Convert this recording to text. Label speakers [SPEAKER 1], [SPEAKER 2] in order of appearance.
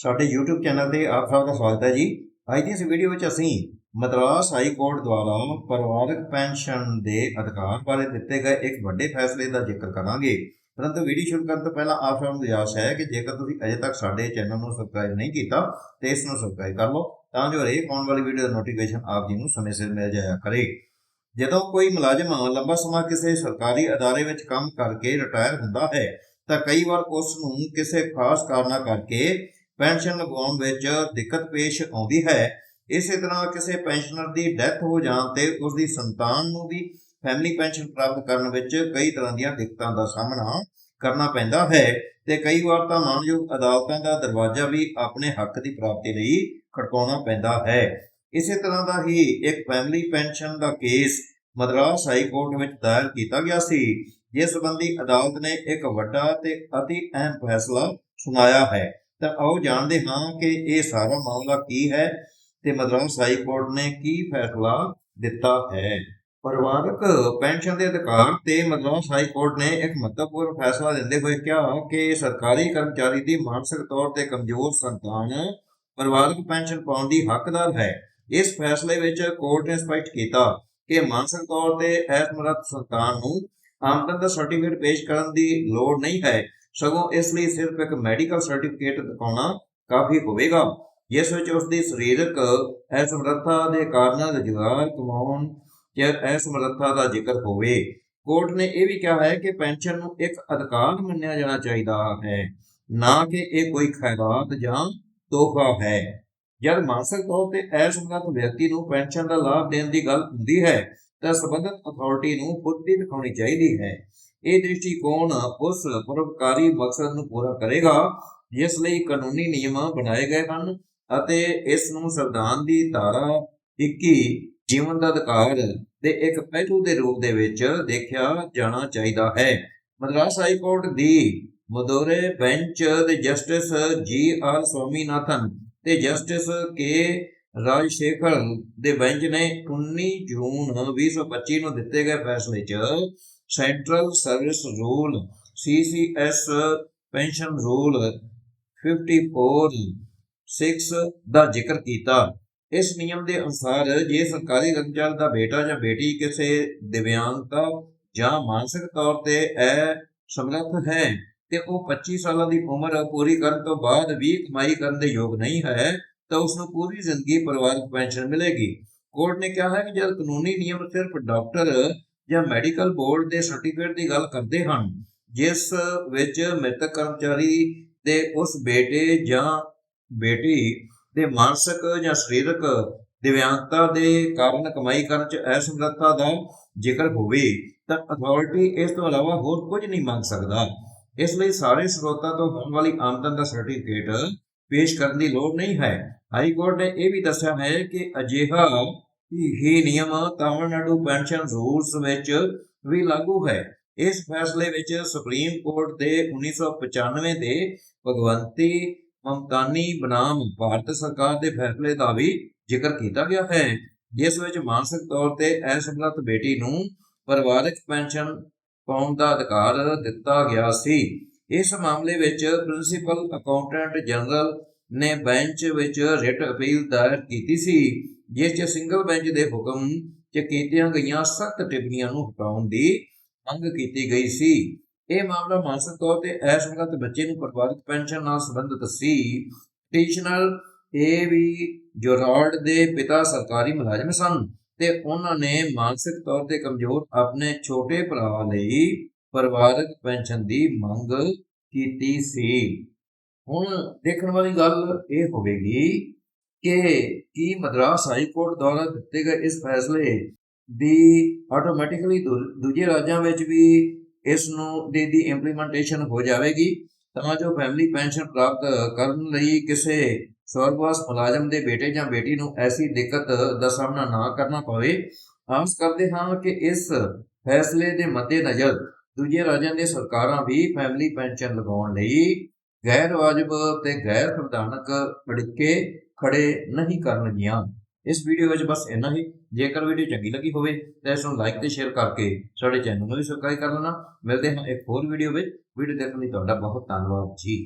[SPEAKER 1] ਸਾਡੇ YouTube channel ਤੇ ਆਪ ਸਭ ਦਾ ਸਵਾਗਤ ਹੈ ਜੀ। ਅੱਜ ਦੀ ਇਸ ਵੀਡੀਓ ਵਿੱਚ ਅਸੀਂ ਮਦਰਾਸ ਹਾਈ ਕੋਰਟ ਦੁਆਰਾ ਪਰਿਵਾਰਕ ਪੈਨਸ਼ਨ ਦੇ ਅਧਿਕਾਰ ਬਾਰੇ ਦਿੱਤੇ ਗਏ ਇੱਕ ਵੱਡੇ ਫੈਸਲੇ ਦਾ ਜ਼ਿਕਰ ਕਰਾਂਗੇ। ਪਰੰਤੂ ਵੀਡੀਓ ਸ਼ੁਰੂ ਕਰਨ ਤੋਂ ਪਹਿਲਾਂ ਆਪ ਸਭ ਨੂੰ ਗੁਜ਼ਾਰਿਸ਼ ਹੈ ਕਿ ਜੇਕਰ ਤੁਸੀਂ ਅਜੇ ਤੱਕ ਸਾਡੇ ਚੈਨਲ ਨੂੰ ਸਬਸਕ੍ਰਾਈਬ ਨਹੀਂ ਕੀਤਾ ਤੇ ਇਸ ਨੂੰ ਸਬਸਕ੍ਰਾਈਬ ਕਰ ਲਓ ਤਾਂ ਜੋ ਹਰੇਕ ਆਉਣ ਵਾਲੀ ਵੀਡੀਓ ਦਾ ਨੋਟੀਫਿਕੇਸ਼ਨ ਆਪ ਜੀ ਨੂੰ ਸਮੇਂ ਸਿਰ ਮਿਲ ਜਾਇਆ ਕਰੇ। ਜਦੋਂ ਕੋਈ ਮੁਲਾਜ਼ਮ ਲੰਬਾ ਸਮਾਂ ਕਿਸੇ ਸਰਕਾਰੀ ਅਦਾਰੇ ਵਿੱਚ ਕੰਮ ਕਰਕੇ ਰਿਟਾਇਰ ਹੁੰਦਾ ਹੈ ਤਾਂ ਕਈ ਵਾਰ ਉਸ ਨੂੰ ਕਿਸੇ ਖਾਸ ਕਾਰਨਾਂ ਕਰਕੇ ਪੈਨਸ਼ਨ ਲਗਾਉਣ ਵਿੱਚ ਦਿੱਕਤ ਪੇਸ਼ ਆਉਂਦੀ ਹੈ। ਇਸੇ ਤਰ੍ਹਾਂ ਕਿਸੇ ਪੈਨਸ਼ਨਰ ਦੀ ਡੈਥ ਹੋ ਜਾਣ ਤੇ ਉਸ ਦੀ ਸੰਤਾਨ ਨੂੰ ਵੀ ਫੈਮਿਲੀ ਪੈਨਸ਼ਨ ਪ੍ਰਾਪਤ ਕਰਨ ਵਿੱਚ ਕਈ ਤਰ੍ਹਾਂ ਦੀਆਂ ਦਿੱਕਤਾਂ ਦਾ ਸਾਹਮਣਾ ਕਰਨਾ ਪੈਂਦਾ ਹੈ ਤੇ ਕਈ ਵਾਰ ਤਾਂ ਮਾਨਯੋਗ ਅਦਾਲਤਾਂ ਦਾ ਦਰਵਾਜ਼ਾ ਵੀ ਆਪਣੇ ਹੱਕ ਦੀ ਪ੍ਰਾਪਤੀ ਲਈ ਖੜਕਾਉਣਾ ਪੈਂਦਾ ਹੈ। ਇਸੇ ਤਰ੍ਹਾਂ ਦਾ ਹੀ ਇੱਕ ਫੈਮਿਲੀ ਪੈਨਸ਼ਨ ਦਾ ਕੇਸ ਮਦਰਾਸ ਹਾਈ ਕੋਰਟ ਵਿੱਚ ਦਾਇਰ ਕੀਤਾ ਗਿਆ ਸੀ, ਜਿਸ ਸੰਬੰਧੀ ਅਦਾਲਤ ਨੇ ਇੱਕ ਵੱਡਾ ਤੇ ਅਤੀ ਅਹਿਮ ਫੈਸਲਾ ਸੁਣਾਇਆ ਹੈ। ਤਾਂ ਆਓ ਜਾਣਦੇ ਹਾਂ ਕਿ ਇਹ ਸਾਰਾ ਮਾਮਲਾ ਕੀ ਹੈ ਤੇ ਮਦਰਾਸ ਹਾਈ ਕੋਰਟ ਨੇ ਕੀ ਫੈਸਲਾ ਦਿੱਤਾ ਹੈ। ਪਰਿਵਾਰਕ ਪੈਨਸ਼ਨ ਦੇ ਅਧਿਕਾਰ ਤੇ ਮਦਰਾਸ ਹਾਈ ਕੋਰਟ ਨੇ ਇੱਕ ਮਹੱਤਵਪੂਰਨ ਫੈਸਲਾ ਦਿੰਦੇ ਹੋਏ ਕਿਹਾ ਕਿ ਸਰਕਾਰੀ ਕਰਮਚਾਰੀ ਦੀ ਮਾਨਸਿਕ ਤੌਰ ਤੇ ਕਮਜ਼ੋਰ ਸੰਤਾਨ ਪਰਿਵਾਰਕ ਪੈਨਸ਼ਨ ਪਾਉਣ ਦੀ ਹੱਕਦਾਰ ਹੈ। ਇਸ ਫੈਸਲੇ ਵਿੱਚ ਕੋਰਟ ਨੇ ਸਪਸ਼ਟ ਕੀਤਾ ਕਿ ਮਾਨਸਿਕ ਤੌਰ ਤੇ ਅਸਮਰੱਥ ਸੰਤਾਨ ਨੂੰ ਆਮਦਨ ਦਾ ਸਰਟੀਫਿਕੇਟ ਪੇਸ਼ ਕਰਨ ਦੀ ਲੋੜ ਨਹੀਂ ਹੈ। ਸਗੋਂ ਇਸ ਲਈ ਸਿਰਫ ਇੱਕ ਮੈਡੀਕਲ ਸਰਟੀਫਿਕੇਟ ਦਿਖਾਉਣਾ ਕਾਫੀ ਹੋਵੇਗਾ। ਜਿਸ ਵਿੱਚ ਉਸ ਦੀ ਸਰੀਰਕ ਅਸਮਰੱਥਾ ਦੇ ਕਾਰਨ ਰੁਜ਼ਗਾਰ ਕਮਾਉਣ ਜਾਂ ਅਸਮਰੱਥਾ ਦਾ ਜ਼ਿਕਰ ਹੋਵੇ। ਕੋਰਟ ਨੇ ਇਹ ਵੀ ਕਿਹਾ ਹੈ ਕਿ ਪੈਨਸ਼ਨ ਨੂੰ ਇੱਕ ਅਧਿਕਾਰ ਮੰਨਿਆ ਜਾਣਾ ਚਾਹੀਦਾ ਹੈ, ਨਾ ਕਿ ਇਹ ਕੋਈ ਖੈਰਾਤ ਜਾਂ ਤੋਹਫਾ ਹੈ। ਜਦ ਮਾਨਸਿਕ ਤੌਰ ਤੇ ਅਸਮਰੱਥ ਵਿਅਕਤੀ ਨੂੰ ਪੈਨਸ਼ਨ ਦਾ ਲਾਭ ਦੇਣ ਦੀ ਗੱਲ ਹੁੰਦੀ ਹੈ, ਤਾਂ ਸੰਬੰਧਿਤ ਅਥਾਰਟੀ ਨੂੰ ਖੁਦ ਫੁਰਤੀ ਦਿਖਾਉਣੀ ਚਾਹੀਦੀ ਹੈ। ਇਹ ਦ੍ਰਿਸ਼ਟੀਕੋਣ ਉਸ ਪਰਉਪਕਾਰੀ ਮਕਸਦ ਨੂੰ ਪੂਰਾ ਕਰੇਗਾ, ਜਿਸ ਲਈ ਕਾਨੂੰਨੀ ਨਿਯਮ ਬਣਾਏ ਗਏ ਹਨ ਅਤੇ ਇਸ ਨੂੰ ਸੰਵਿਧਾਨ ਦੀ ਧਾਰਾ 21 ਜੀਵਨ ਦਾ ਅਧਿਕਾਰ ਦੇ ਇੱਕ ਪਹਿਲੂ ਦੇ ਰੂਪ ਦੇ ਵਿੱਚ ਦੇਖਿਆ ਜਾਣਾ ਚਾਹੀਦਾ ਹੈ। ਮਦਰਾਸ ਹਾਈ ਕੋਰਟ ਦੀ ਮਦੋਰੇ ਬੈਂਚ ਦੇ ਜਸਟਿਸ ਜੀ ਆਰ ਸਵਾਮੀਨਾਥਨ ਤੇ ਜਸਟਿਸ ਕੇ ਰਾਜਸ਼ੇਖਰ ਦੇ ਬੈਂਚ ਨੇ 19 ਜੂਨ 2025 ਨੂੰ ਦਿੱਤੇ ਗਏ ਫੈਸਲੇ 'ਚ central service rule CCS pension rule 54 6 ਦਾ ਜ਼ਿਕਰ ਕੀਤਾ। ਇਸ ਨਿਯਮ ਦੇ ਅਨੁਸਾਰ ਜੇ ਸਰਕਾਰੀ ਕਰਮਚਾਰੀ ਦਾ ਬੇਟਾ ਜਾਂ ਬੇਟੀ ਕਿਸੇ ਦਿਵਿਆਂਗਤਾ ਜਾਂ ਮਾਨਸਿਕ ਤੌਰ ਤੇ ਅਸਮਰੱਥ ਹੈ ਤੇ ਉਹ 25 ਸਾਲਾਂ ਦੀ ਉਮਰ ਪੂਰੀ ਕਰਨ ਤੋਂ ਬਾਅਦ ਵੀ ਕਮਾਈ ਕਰਨ ਦੇ ਯੋਗ ਨਹੀਂ ਹੈ, ਤਾਂ ਉਸ ਨੂੰ ਪੂਰੀ ਜ਼ਿੰਦਗੀ ਪਰਿਵਾਰਕ ਪੈਨਸ਼ਨ ਮਿਲੇਗੀ। ਕੋਰਟ ਨੇ ਕਿਹਾ ਹੈ ਕਿ ਜਦ ਕਾਨੂੰਨੀ ਨਿਯਮ ਸਿਰਫ ਡਾਕਟਰ ਜਾਂ ਮੈਡੀਕਲ ਬੋਰਡ ਦੇ ਸਰਟੀਫਿਕੇਟ ਦੀ ਗੱਲ ਕਰਦੇ ਹਨ, ਜਿਸ ਵਿੱਚ ਮ੍ਰਿਤਕ ਕਰਮਚਾਰੀ ਦੇ ਉਸ ਬੇਟੇ ਜਾਂ ਬੇਟੀ ਦੇ ਮਾਨਸਿਕ ਜਾਂ ਸਰੀਰਕ ਦਿਵਿਆਂਗਤਾ ਦੇ ਕਾਰਨ ਕਮਾਈ ਕਰਨ ਚ ਅਸਮਰੱਥਾ ਦਾ ਜ਼ਿਕਰ ਹੋਵੇ, ਤਾਂ ਅਥਾਰਟੀ ਇਸ ਤੋਂ ਇਲਾਵਾ ਹੋਰ ਕੁਝ ਨਹੀਂ ਮੰਗ ਸਕਦਾ। ਇਸ ਲਈ ਸਾਰੇ ਸਰੋਤਾਂ ਤੋਂ ਹੋਣ ਵਾਲੀ ਆਮਦਨ ਦਾ ਸਰਟੀਫਿਕੇਟ ਪੇਸ਼ ਕਰਨ ਦੀ ਲੋੜ ਨਹੀਂ ਹੈ। ਹਾਈ ਕੋਰਟ ਨੇ ਇਹ ਵੀ ਦੱਸਿਆ ਹੈ ਕਿ ਅਜਿਹਾ ਹੀ ਨਿਯਮ ਤਾਮਿਲਨਾਡੂ ਪੈਨਸ਼ਨ ਰੂਲਸ ਵਿੱਚ ਵੀ ਲਾਗੂ ਹੈ। ਇਸ ਫੈਸਲੇ ਵਿੱਚ ਸੁਪਰੀਮ ਕੋਰਟ ਦੇ 1995 ਦੇ ਭਗਵੰਤੀ ਮਮਤਾਨੀ ਬਨਾਮ ਭਾਰਤ ਸਰਕਾਰ ਦੇ ਫੈਸਲੇ ਦਾ ਵੀ ਜ਼ਿਕਰ ਕੀਤਾ ਗਿਆ ਹੈ। ਜਿਸ ਵਿੱਚ ਮਾਨਸਿਕ ਤੌਰ ਤੇ ਅਸਮਰੱਥ ਬੇਟੀ ਨੂੰ ਪਰਿਵਾਰਕ ਪੈਨਸ਼ਨ ਪਾਉਣ ਦਾ ਅਧਿਕਾਰ ਦਿੱਤਾ ਗਿਆ ਸੀ। ਇਸ ਮਾਮਲੇ ਵਿੱਚ ਪ੍ਰਿੰਸੀਪਲ ਅਕਾਊਂਟੈਂਟ ਜਨਰਲ ਨੇ ਬੈਂਚ ਵਿੱਚ ਰਿਟ ਅਪੀਲ ਦਾਇਰ ਕੀਤੀ ਸੀ, ਜਿਸ 'ਚ ਸਿੰਗਲ ਬੈਂਚ ਦੇ ਹੁਕਮ 'ਚ ਕੀਤੀਆਂ ਗਈਆਂ ਸਖਤ ਟਿੱਪਣੀਆਂ ਨੂੰ ਹਟਾਉਣ ਦੀ ਮੰਗ ਕੀਤੀ ਗਈ ਸੀ। ਇਹ ਮਾਮਲਾ ਮਾਨਸਿਕ ਤੌਰ ਤੇ ਅਸਮਰੱਥ ਬੱਚੇ ਨੂੰ ਪਰਿਵਾਰਕ ਪੈਨਸ਼ਨ ਨਾਲ ਸੰਬੰਧਿਤ ਸੀ। ਪਟੀਸ਼ਨਰ ਇਹ ਵੀ ਜੋਰਾਰਡ ਦੇ ਪਿਤਾ ਸਰਕਾਰੀ ਮੁਲਾਜ਼ਮ ਸਨ ਤੇ ਉਹਨਾਂ ਨੇ ਮਾਨਸਿਕ ਤੌਰ ਤੇ ਕਮਜ਼ੋਰ ਆਪਣੇ ਛੋਟੇ ਭਰਾ ਲਈ ਪਰਿਵਾਰਕ ਪੈਨਸ਼ਨ ਦੀ ਮੰਗ ਕੀਤੀ ਸੀ। ਹੁਣ ਦੇਖਣ ਵਾਲੀ ਗੱਲ ਇਹ ਹੋਵੇਗੀ ਕਿ ਕੀ ਮਦਰਾਸ ਹਾਈ ਕੋਰਟ ਦੁਆਰਾ ਦਿੱਤੇ ਗਏ ਇਸ ਫੈਸਲੇ ਦੀ ਆਟੋਮੈਟਿਕਲੀ ਦੂਜੇ ਰਾਜਾਂ ਵਿੱਚ ਵੀ ਇਸ ਨੂੰ ਦੇ, ਦੀ ਇੰਪਲੀਮੈਂਟੇਸ਼ਨ ਹੋ ਜਾਵੇਗੀ। ਤਾਂ ਜੋ ਫੈਮਿਲੀ ਪੈਨਸ਼ਨ ਪ੍ਰਾਪਤ ਕਰਨ ਲਈ ਕਿਸੇ ਸਵਰਗਵਾਸ ਮੁਲਾਜ਼ਮ ਦੇ ਬੇਟੇ ਜਾਂ ਬੇਟੀ ਨੂੰ ਐਸੀ ਦਿੱਕਤ ਦਾ ਸਾਹਮਣਾ ਨਾ ਕਰਨਾ ਪਵੇ। ਆਸ ਕਰਦੇ ਹਾਂ ਕਿ ਇਸ ਫੈਸਲੇ ਦੇ ਮੱਦੇਨਜ਼ਰ ਦੂਜੇ ਰਾਜਾਂ ਦੇ ਸਰਕਾਰਾਂ ਵੀ ਫੈਮਿਲੀ ਪੈਨਸ਼ਨ ਲਗਾਉਣ ਲਈ ਗੈਰ ਵਾਜਬ ਤੇ ਗੈਰ ਸੰਵਿਧਾਨਕ ਤੜਕੇ ਖੜੇ ਨਹੀਂ ਕਰਨਗੀਆਂ ਇਸ ਵੀਡੀਓ ਵਿੱਚ ਬਸ ਇੰਨਾ ਹੀ। ਜੇਕਰ ਵੀਡੀਓ ਚੰਗੀ ਲੱਗੀ ਹੋਵੇ ਤਾਂ ਇਸ ਨੂੰ ਲਾਈਕ ਤੇ ਸ਼ੇਅਰ ਕਰਕੇ ਸਾਡੇ ਚੈਨਲ ਨੂੰ ਵੀ ਸਬਸਕ੍ਰਾਈਬ ਕਰ ਲੈਣਾ। ਮਿਲਦੇ ਹਾਂ ਇੱਕ ਹੋਰ ਵੀਡੀਓ ਵਿੱਚ। ਵੀਡੀਓ ਦੇਖਣ ਲਈ ਤੁਹਾਡਾ ਬਹੁਤ ਧੰਨਵਾਦ ਜੀ।